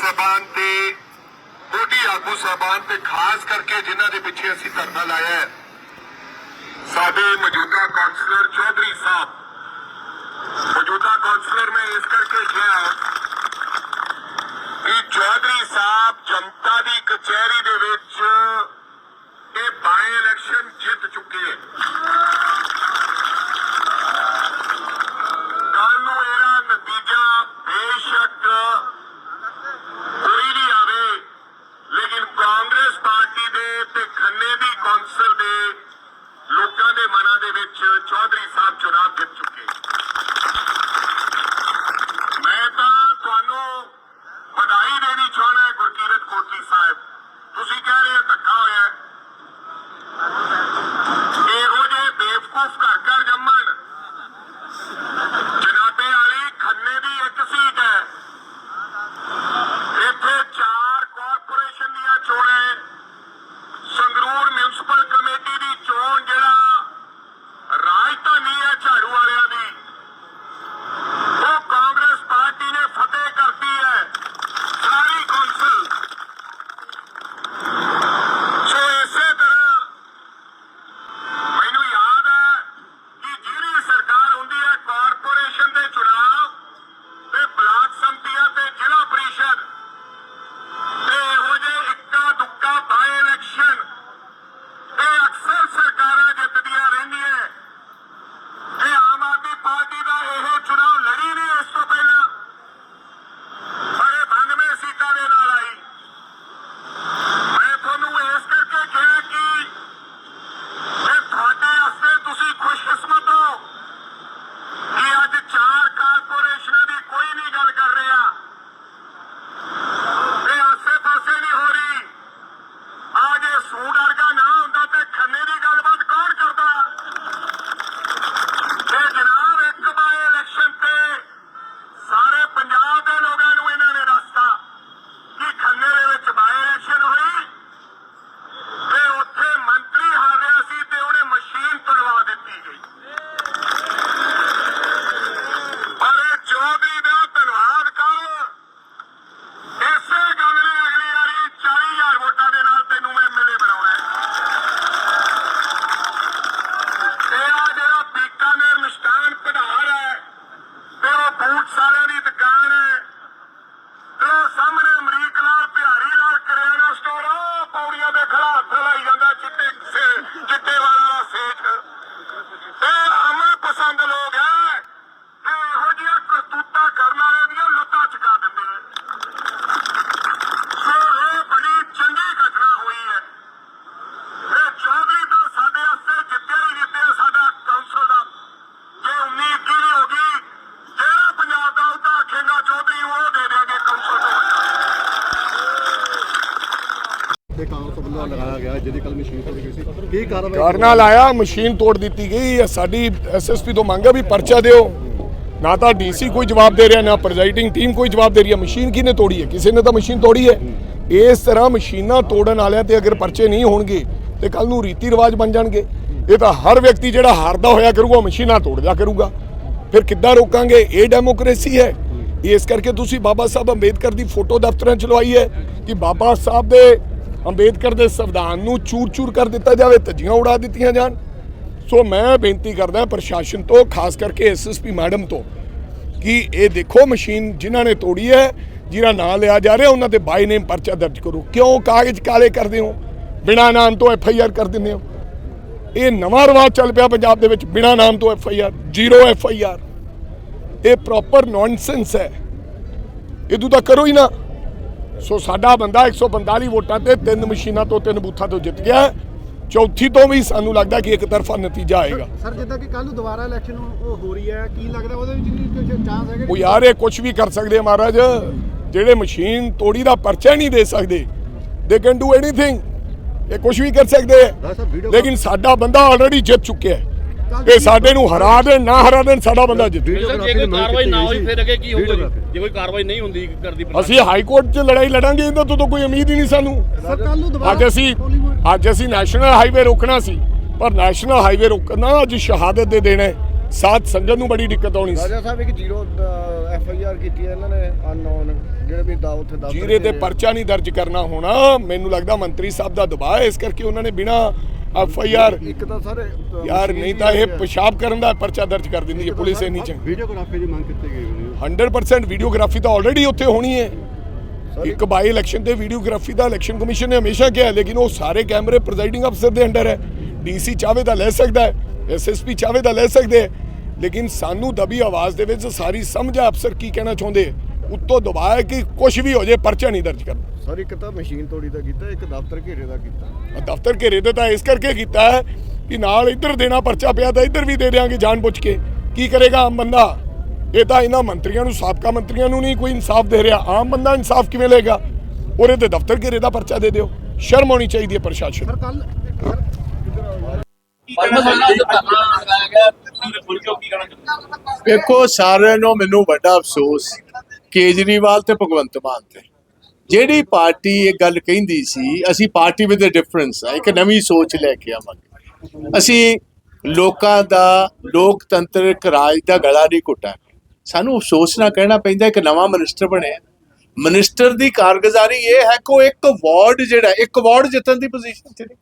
ਸਾਹਿਬਾਨ ਤੇ ਮੋਢੀ ਆਗੂ ਸਾਹਿਬਾਨ ਤੇ ਖਾਸ ਕਰਕੇ ਜਿਨ੍ਹਾਂ ਦੇ ਪਿੱਛੇ ਅਸੀਂ ਧਰਨਾ ਲਾਇਆ ਹੈ। ਸਾਡੇ ਮੌਜੂਦਾ ਕਾਉਂਸਲਰ ਚੌਧਰੀ ਸਾਹਿਬ, ਮੌਜੂਦਾ ਕਾਉਂਸਲਰ ਮੈਂ ਇਸ ਕਰਕੇ ਕਿਹਾ ਕਿ ਚੌਧਰੀ ਸਾਹਿਬ ਜਨਤਾ ਦੀ ਕਚਹਿਰੀ ਦੇ ਅਮਰ ਪਸੰਦ ਲੋਕ ਹੈ ਤੇ ਇਹੋ ਜਿਹੀਆਂ ਕਰਤੂਤਾਂ ਕਰਨ ਵਾਲਿਆਂ ਦੀਆਂ ਲੱਤਾਂ ਚਕਾ ਦਿੰਦੇ ਆ ਸੋ ਇਹ ਬੜੀ ਚੰਗੀ ਘਟਨਾ ਹੋਈ ਹੈ ਇਹ ਚੌਧਰੀ ਤਾਂ ਸਾਡੇ ਵਾਸਤੇ ਜਿੱਤਿਆ ਹੀ ਜਿੱਤਿਆ ਸਾਡਾ ਕੌਂਸਲ ਦਾ ਜੇ ਉਮੀਦ ਕੀ ਨਹੀਂ ਹੋਗੀ ਜਿਹੜਾ ਪੰਜਾਬ ਦਾ ਉਹਦਾ ਆਖੇਗਾ ਚੌਧਰੀ ਨੂੰ ਉਹ ਦੇ ਦੇਗੇ ਕੌਂਸਲ ਨੂੰ ਤੇ ਕਾਂਗਰਸ ਵੱਲੋਂ ਲਗਾਇਆ ਗਿਆ, ਜਿਹਦੀ ਕੱਲ ਮਸ਼ੀਨ ਤੋੜੀ ਗਈ ਸੀ। ਕੀ ਕਾਰਵਾਈ ਕਾਰਨਾ ਲਾਇਆ, ਮਸ਼ੀਨ ਤੋੜ ਦਿੱਤੀ ਗਈ। ਹੈ ਸਾਡੀ ਐਸਐਸਪੀ ਤੋਂ ਮੰਗਾ ਵੀ ਪਰਚਾ ਦਿਓ। ਨਾ ਤਾਂ ਡੀਸੀ ਕੋਈ ਜਵਾਬ ਦੇ ਰਿਹਾ, ਨਾ ਪ੍ਰੈਜ਼ਾਈਡਿੰਗ ਟੀਮ ਕੋਈ ਜਵਾਬ ਦੇ ਰਹੀ ਹੈ। ਮਸ਼ੀਨ ਕਿਹਨੇ ਤੋੜੀ ਹੈ? ਕਿਸੇ ਨੇ ਤਾਂ ਮਸ਼ੀਨ ਤੋੜੀ ਹੈ। ਇਸ ਤਰ੍ਹਾਂ ਮਸ਼ੀਨਾਂ ਤੋੜਨ ਵਾਲਿਆਂ ਤੇ ਅਗਰ ਪਰਚੇ ਨਹੀਂ ਹੋਣਗੇ, ਤੇ ਕੱਲ ਨੂੰ ਰੀਤੀ ਰਿਵਾਜ ਬਣ ਜਾਣਗੇ। ਇਹ ਤਾਂ ਹਰ ਵਿਅਕਤੀ ਜਿਹੜਾ ਹਾਰਦਾ ਹੋਇਆ ਕਰੂਗਾ ਮਸ਼ੀਨਾਂ ਤੋੜਦਾ ਕਰੂਗਾ। ਫਿਰ ਕਿੱਦਾਂ ਰੋਕਾਂਗੇ? ਇਹ ਡੈਮੋਕ੍ਰੇਸੀ ਹੈ। ਇਸ ਕਰਕੇ ਤੁਸੀਂ ਬਾਬਾ ਸਾਹਿਬ ਅੰਬੇਦਕਰ ਦੀ ਫੋਟੋ ਦਫ਼ਤਰਾਂ ਚ ਲਵਾਈ ਹੈ ਕਿ ਬਾਬਾ ਸਾਹਿਬ ਦੇ ਅੰਬੇਦਕਰ ਦੇ ਸੰਵਿਧਾਨ ਨੂੰ ਚੂਰ-ਚੂਰ ਕਰ ਦਿੱਤਾ ਜਾਵੇ, ਧੱਜੀਆਂ ਉਡਾ ਦਿੱਤੀਆਂ ਜਾਣ। ਸੋ ਮੈਂ ਬੇਨਤੀ ਕਰਦਾ ਪ੍ਰਸ਼ਾਸਨ ਤੋਂ, ਖਾਸ ਕਰਕੇ ਐਸਐਸਪੀ ਮੈਡਮ ਤੋਂ, ਕਿ ਇਹ ਦੇਖੋ ਮਸ਼ੀਨ ਜਿਨ੍ਹਾਂ ਨੇ ਤੋੜੀ ਹੈ, ਜਿਹਦਾ ਨਾਂ ਲਿਆ ਜਾ ਰਿਹਾ, ਉਹਨਾਂ ਤੇ ਬਾਈ ਨੇਮ ਪਰਚਾ ਦਰਜ ਕਰੋ। ਕਿਉਂ ਕਾਗਜ਼ ਕਾਲੇ ਕਰਦੇ ਹੋ? ਬਿਨਾਂ ਨਾਮ ਤੋਂ ਐਫ ਆਈ ਆਰ ਕਰ ਦਿੰਦੇ ਹੋ। ਇਹ ਨਵਾਂ ਰਿਵਾਜ ਚੱਲ ਪਿਆ ਪੰਜਾਬ ਦੇ ਵਿੱਚ, ਬਿਨਾਂ ਨਾਮ ਤੋਂ F I R, zero F I R. ਇਹ ਪ੍ਰੋਪਰ ਨੌਨਸੈਂਸ ਹੈ। ਇਹ ਤੂੰ ਤਾਂ ਕਰੋ ਹੀ ਨਾ। ਸੋ ਸਾਡਾ ਬੰਦਾ 145 ਵੋਟਾਂ ਤੇ ਤਿੰਨ ਮਸ਼ੀਨਾਂ ਤੋਂ ਤਿੰਨ ਬੂਥਾਂ ਤੋਂ ਜਿੱਤ ਗਿਆ। ਚੌਥੀ ਤੋਂ ਵੀ ਸਾਨੂੰ ਲੱਗਦਾ ਕਿ ਇੱਕ ਤਰਫਾ ਨਤੀਜਾ ਆਏਗਾ। ਸਰ ਜਿੱਦਾਂ ਕਿ ਕੱਲ ਨੂੰ ਦੁਬਾਰਾ ਇਲੈਕਸ਼ਨ ਉਹ ਹੋ ਰਹੀ ਹੈ ਕੀ ਲੱਗਦਾ ਉਹਦੇ ਵਿੱਚ ਕੁਝ ਚਾਂਸ ਹੈਗੇ? ਉਹ ਯਾਰ ਇਹ ਕੁਝ ਵੀ ਕਰ ਸਕਦੇ ਆ ਮਹਾਰਾਜ। ਜਿਹੜੇ ਮਸ਼ੀਨ ਤੋੜੀ ਦਾ ਪਰਚਾ ਨਹੀਂ ਦੇ ਸਕਦੇ। ਦੇ ਕੈਨ ਡੂ ਐਨੀਥਿੰਗ ਇਹ ਕੁਝ ਵੀ ਕਰ ਸਕਦੇ ਲੇਕਿਨ ਸਾਡਾ ਬੰਦਾ ਆਲਰੇਡੀ ਜਿੱਤ ਚੁੱਕਿਆ ਹੈ। ਇਹ ਸਾਡੇ ਨੂੰ ਹਰਾ ਦੇਣ ਨਾ ਹਰਾ ਦੇਣ ਸਾਡਾ ਬੰਦਾ ਜਿੱਤ ਸਰ ਜੇ ਕੋਈ ਕਾਰਵਾਈ ਨਾ ਹੋਈ ਫਿਰ ਅੱਗੇ ਕੀ ਹੋਊਗਾ ਜੀ? ਕੋਈ ਕਾਰਵਾਈ ਨਹੀਂ ਹੁੰਦੀ ਕਰਦੀ ਅਸੀਂ ਹਾਈ ਕੋਰਟ 'ਚ ਲੜਾਈ ਲੜਾਂਗੇ ਇਹਨਾਂ ਤੋਂ ਤਾਂ ਕੋਈ ਉਮੀਦ ਹੀ ਨਹੀਂ ਸਾਨੂੰ ਸਰ ਕੱਲ ਨੂੰ ਦੁਬਾਰਾ ਅੱਜ ਅਸੀਂ ਅੱਜ ਅਸੀਂ ਨੈਸ਼ਨਲ ਹਾਈਵੇ ਰੋਕਣਾ ਸੀ ਪਰ ਨੈਸ਼ਨਲ ਹਾਈਵੇ ਰੋਕਣਾ ਅੱਜ ਸ਼ਹਾਦਤ ਦੇ ਦੇਣਾ ਹੈ। ਸਾਧ ਸੰਗਤ ਨੂੰ ਬੜੀ ਦਿੱਕਤ ਆਉਣੀ ਸੀ ਰਾਜਾ ਸਾਹਿਬ ਇੱਕ ਜ਼ੀਰੋ ਐਫ ਆਈ ਆਰ ਕੀਤੀ ਹੈ ਇਹਨਾਂ ਨੇ ਅਨਨੋਨ ਜਿਹੜੇ ਵੀ ਦਾ ਉੱਥੇ ਦਫ਼ਤਰ ਜੀਰੇ ਤੇ। ਪਰਚਾ ਨਹੀਂ ਦਰਜ ਕਰਨਾ ਹੋਣਾ ਮੈਨੂੰ ਲੱਗਦਾ ਮੰਤਰੀ ਸਾਹਿਬ ਦਾ ਦਬਾਅ ਹੈ ਇਸ ਕਰਕੇ ਉਹਨਾਂ ਨੇ ਬਿਨਾ ਐਫ ਆਈ ਆਰ ਇੱਕ ਤਾਂ ਸਰ ਯਾਰ ਨਹੀਂ ਤਾਂ ਇਹ ਪਿਸ਼ਾਬ ਕਰਨ ਦਾ ਪਰਚਾ ਦਰਜ ਕਰ ਦਿੰਦੀ ਹੈ ਪੁਲਿਸ ਇੰਨੀ ਚ। ਵੀਡੀਓਗ੍ਰਾਫੀ ਦੀ ਮੰਗ ਕੀਤੀ ਗਈ ਹੋਣੀ 100% ਵੀਡੀਓਗ੍ਰਾਫੀ ਤਾਂ ਆਲਰੇਡੀ ਉੱਥੇ ਹੋਣੀ ਹੈ। ਇੱਕ ਬਾਈ ਇਲੈਕਸ਼ਨ ਤੇ ਵੀਡੀਓਗ੍ਰਾਫੀ ਦਾ ਇਲੈਕਸ਼ਨ ਕਮਿਸ਼ਨ ਨੇ ਹਮੇਸ਼ਾ ਕਿਹਾ ਲੇਕਿਨ ਉਹ ਸਾਰੇ ਕੈਮਰੇ ਪ੍ਰੈਜ਼ਾਈਡਿੰਗ ਅਫਸਰ ਦੇ ਅੰਡਰ ਹੈ। ਡੀਸੀ ਚਾਹਵੇ ਤਾਂ ਲੈ ਸਕਦਾ ਹੈ ਐਸਐਸਪੀ ਚਾਹਵੇ ਤਾਂ ਲੈ ਸਕਦੇ ਹੈ। ਲੇਕਿਨ ਸਾਨੂੰ ਦਬੀ ਆਵਾਜ਼ ਦੇ ਵਿੱਚ ਸਾਰੀ ਸਮਝ ਆ ਅਫਸਰ ਕੀ ਕਹਿਣਾ ਚਾਹੁੰਦੇ। ਉੱਤੋਂ ਦਬਾਅ ਕਿ ਕੁਝ ਵੀ ਹੋ ਜਾਏ ਪਰਚਾ ਨਹੀਂ ਦਰਜ ਕਰਨਾ। ਸਰ ਇੱਕ ਤਾਂ ਮਸ਼ੀਨ ਤੋੜੀ ਦਾ ਕੀਤਾ ਇੱਕ ਦਫ਼ਤਰ ਘੇਰੇ ਦਾ ਕੀਤਾ। ਦਫ਼ਤਰ ਘੇਰੇ ਤੇ ਤਾਂ ਇਸ ਕਰਕੇ ਕੀਤਾ ਹੈ ਕਿ ਨਾਲ ਇੱਧਰ ਦੇਣਾ ਪਰਚਾ ਪਿਆ ਤਾਂ ਇੱਧਰ ਵੀ ਦੇ ਦੇਾਂਗੇ ਜਾਣ ਬੁੱਝ ਕੇ। ਕੀ ਕਰੇਗਾ ਆਮ ਬੰਦਾ? ਇਹ ਤਾਂ ਇਹਨਾਂ ਮੰਤਰੀਆਂ ਨੂੰ ਸਾਬਕਾ ਮੰਤਰੀਆਂ ਨੂੰ ਨਹੀਂ ਕੋਈ ਇਨਸਾਫ ਦੇ ਰਿਹਾ। ਆਮ ਬੰਦਾ ਇਨਸਾਫ ਕਿਵੇਂ ਲਏਗਾ? ਉਹਦੇ ਤੇ ਦਫ਼ਤਰ ਘੇਰੇ ਦਾ ਪਰਚਾ ਦੇ ਦਿਓ। ਸ਼ਰਮ ਆਉਣੀ ਚਾਹੀਦੀ ਹੈ ਪ੍ਰਸ਼ਾਸਨ ਨੂੰ। ਸਰ ਕੱਲ? ਵੇਖੋ ਸਾਰਿਆਂ ਨੂੰ ਮੈਨੂੰ ਵੱਡਾ ਅਫਸੋਸ ਕੇਜਰੀਵਾਲ ਤੇ ਭਗਵੰਤ ਮਾਨ ਤੇ। ਜਿਹੜੀ ਪਾਰਟੀ ਇਹ ਗੱਲ ਕਹਿੰਦੀ ਸੀ, ਅਸੀਂ ਪਾਰਟੀ ਵਿਦ ਡਿਫਰੈਂਸ ਆ, ਇੱਕ ਨਵੀਂ ਸੋਚ ਲੈ ਕੇ ਆਵਾਂਗੇ। ਅਸੀਂ ਲੋਕਾਂ ਦਾ, ਲੋਕਤੰਤਰਿਕ ਰਾਜ ਦਾ ਗਲਾ ਨਹੀਂ ਘੁੱਟਾਂਗੇ। ਸਾਨੂੰ ਅਫਸੋਸ ਨਾ ਕਹਿਣਾ ਪੈਂਦਾ ਇੱਕ ਨਵਾਂ ਮਿਨਿਸਟਰ ਬਣਿਆ। ਮਿਨਿਸਟਰ ਦੀ ਕਾਰਗੁਜ਼ਾਰੀ ਇਹ ਹੈ ਕਿ ਉਹ ਇੱਕ ਵਾਰਡ ਜਿਹੜਾ, ਇੱਕ ਵਾਰਡ ਜਿੱਤਣ ਦੀ ਪੋਜੀਸ਼ਨ 'ਚ ਨੇ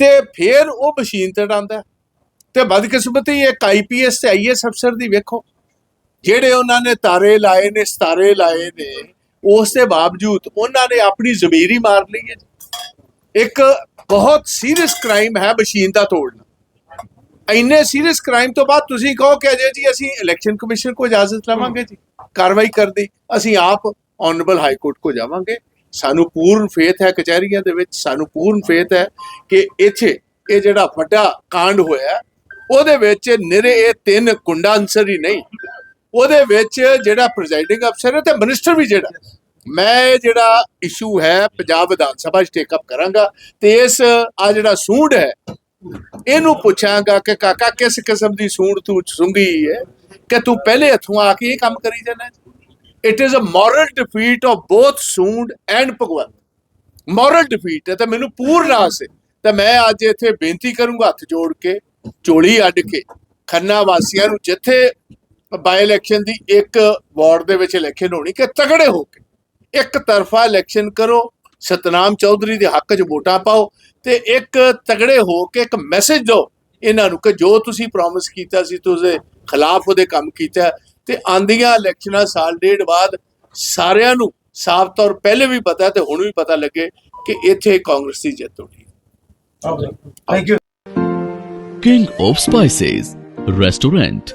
ਤੇ ਫਿਰ ਉਹ ਮਸ਼ੀਨ ਤੇ ਡਾਂਦਾ ਤੇ ਬਦਕਿਸਮਤੀ ਇੱਕ ਆਈਪੀਐਸ ਤੇ ਆਈਐਸ ਅਫਸਰ ਦੀ ਵੇਖੋ। ਜਿਹੜੇ ਉਹਨਾਂ ਨੇ ਤਾਰੇ ਲਾਏ ਨੇ, ਸਤਾਰੇ ਲਾਏ ਨੇ ਉਸ ਦੇ ਬਾਵਜੂਦ ਉਹਨਾਂ ਨੇ ਆਪਣੀ ਜ਼ਮੀਰੀ ਮਾਰ ਲਈ ਹੈ ਇੱਕ ਬਹੁਤ ਸੀਰੀਅਸ ਕ੍ਰਾਈਮ ਹੈ ਮਸ਼ੀਨ ਦਾ ਤੋੜਨਾ। ਇੰਨੇ ਸੀਰੀਅਸ ਕ੍ਰਾਈਮ ਤੋਂ ਬਾਅਦ ਤੁਸੀਂ ਕਹੋ ਕਿ ਅਜੇ ਜੀ ਅਸੀਂ ਇਲੈਕਸ਼ਨ ਕਮਿਸ਼ਨ ਕੋ ਇਜਾਜ਼ਤ ਲਵਾਂਗੇ ਜੀ। ਕਾਰਵਾਈ ਕਰਨ ਦੀ ਅਸੀਂ ਆਪ ਆਨਰੇਬਲ ਹਾਈ ਕੋਰਟ ਕੋ ਜਾਵਾਂਗੇ। ਸਾਨੂੰ ਪੂਰਨ ਫੇਥ ਹੈ ਕਚਹਿਰੀਆਂ ਦੇ ਵਿੱਚ। ਸਾਨੂੰ ਪੂਰਨ ਫੇਥ ਹੈ ਕਿ ਇੱਥੇ ਇਹ ਜਿਹੜਾ ਵੱਡਾ ਕਾਂਡ ਹੋਇਆ, ਉਹਦੇ ਵਿੱਚ ਨਿਰੇ ਇਹ ਤਿੰਨ ਕੁੰਡਾ ਅਨਸਰ ਹੀ ਨਹੀਂ। ਉਹਦੇ ਵਿੱਚ ਜਿਹੜਾ ਪ੍ਰੈਜ਼ਾਈਡਿੰਗ ਅਫਸਰ ਹੈ ਤੇ ਮਿਨਿਸਟਰ ਵੀ ਜਿਹੜਾ। ਮੈਂ ਜਿਹੜਾ ਇਸ਼ੂ ਹੈ ਪੰਜਾਬ ਵਿਧਾਨ ਸਭਾ 'ਚ ਟੇਕ ਅਪ ਕਰਾਂਗਾ ਤੇ ਇਸ, ਆ ਜਿਹੜਾ ਸੂਡ ਹੈ, ਇਹਨੂੰ ਪੁੱਛਾਂਗਾ ਕਿ ਕਾਕਾ ਕਿਸ ਕਿਸਮ ਦੀ ਸੂਡ ਤੂੰ ਸੁੰਗੀ ਹੈ, ਕਿ ਤੂੰ ਪਹਿਲੇ ਹੱਥੋਂ ਆ ਕੇ ਇਹ ਕੰਮ ਕਰੀ ਜਾਣਾ it is a moral defeat of both Sood and Bhagwant. Moral defeat ਹੈ ਤਾਂ ਮੈਨੂੰ ਪੂਰਨ ਆਸ ਹੈ। ਤਾਂ ਮੈਂ ਅੱਜ ਇੱਥੇ ਬੇਨਤੀ ਕਰੂੰਗਾ ਹੱਥ ਜੋੜ ਕੇ, ਝੋਲੀ ਅੱਡ ਕੇ, ਖੰਨਾ ਵਾਸੀਆਂ ਨੂੰ ਜਿੱਥੇ ਬਾਈ ਇਲੈਕਸ਼ਨ ਦੀ ਇੱਕ ਵਾਰਡ ਦੇ ਵਿੱਚ ਇਲੈਕਸ਼ਨ ਹੋਣੀ ਕਿ ਤਗੜੇ ਹੋ ਕੇ ਇੱਕ ਤਰਫਾ ਇਲੈਕਸ਼ਨ ਕਰੋ ਸਤਨਾਮ ਚੌਧਰੀ ਦੇ ਹੱਕ 'ਚ ਵੋਟਾਂ ਪਾਓ ਤੇ ਇੱਕ ਤਗੜੇ ਹੋ ਕੇ ਇੱਕ ਮੈਸੇਜ ਦਿਓ ਇਹਨਾਂ ਨੂੰ ਕਿ ਜੋ ਤੁਸੀਂ ਪ੍ਰੋਮਿਸ ਕੀਤਾ ਸੀ ਤੁਸੀਂ ਖਿਲਾਫ ਉਹਦੇ ਕੰਮ ਕੀਤਾ ਤੇ ਆਂਦੀਆਂ ਇਲੈਕਸ਼ਨਾਂ ਸਾਲ ਡੇਢ ਬਾਅਦ ਸਾਰਿਆਂ ਨੂੰ ਸਾਫ਼ ਤੌਰ ਪਹਿਲੇ ਵੀ ਪਤਾ ਤੇ ਹੁਣ ਵੀ ਪਤਾ ਲੱਗੇ ਕਿ ਇੱਥੇ ਕਾਂਗਰਸ ਦੀ ਜਿੱਤ ਹੋਣੀ thank you king of spices restaurant